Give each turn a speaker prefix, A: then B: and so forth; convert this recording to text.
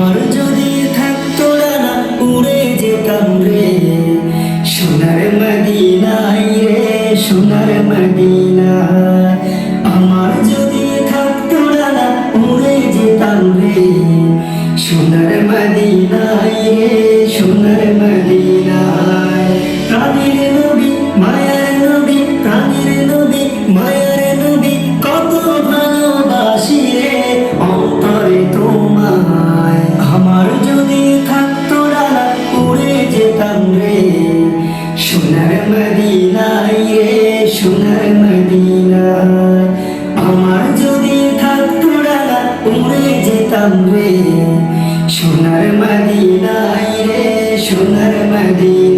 A: আমার যদি থাকতো না উড়ে যেতাম রে। সোনার মদিনায় রে, সোনার মদিনায়। আমার যদি থাকতো না উড়ে যেতাম রে। সোনার মদিনায় রে, সোনার মদিনায়। প্রাণীর নবী, মায়ার নবী, প্রাণীর নবী, মায়ার নবী, কত ভালোবাসি রে। অন্তরে তোমার সোনার মদিনায় রে সোনার মদিনায়। আমার যদি থাকতো ডালা, উড়ে যেতাম রে। সোনার মদিনায় রে সোনার মদিনায়।